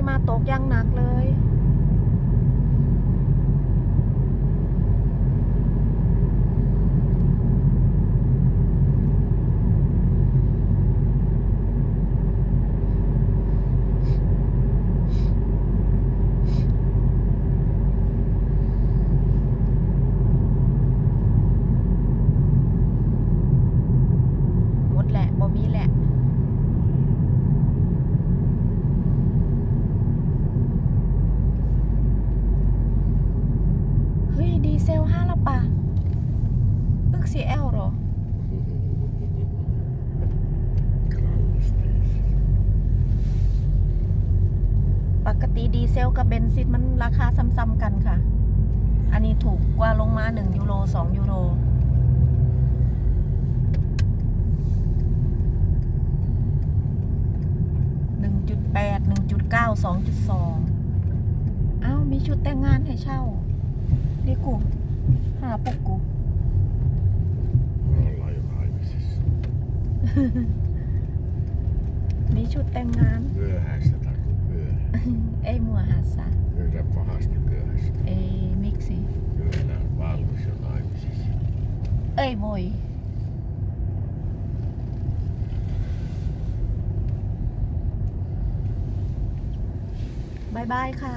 หิมะตกอยังหนักเลยหมดแหละบ่มีแหละ เเซลห้าละปะอึกสีแอลหรอ ปกติดีเซลกับเบนซินมันราคาซ้ำๆกันค่ะ อันนี้ถูกกว่าลงมา 1 ยูโร 2 ยูโร1.8 1.9 2.2 อ้าว มีชุดแต่งงานให้เช่าดิกู หาปุกกู Ollaan jo kaivisissa. มีชุดแต่งงาน Myöhäistä tai myöhä. เอ้ยมัวหาสา Kyllä pahasti myöhäistä. เอ้ยมิกซี่ Kyllä Vallus jo naimisissa. เอ้ยโวยบายบายค่ะ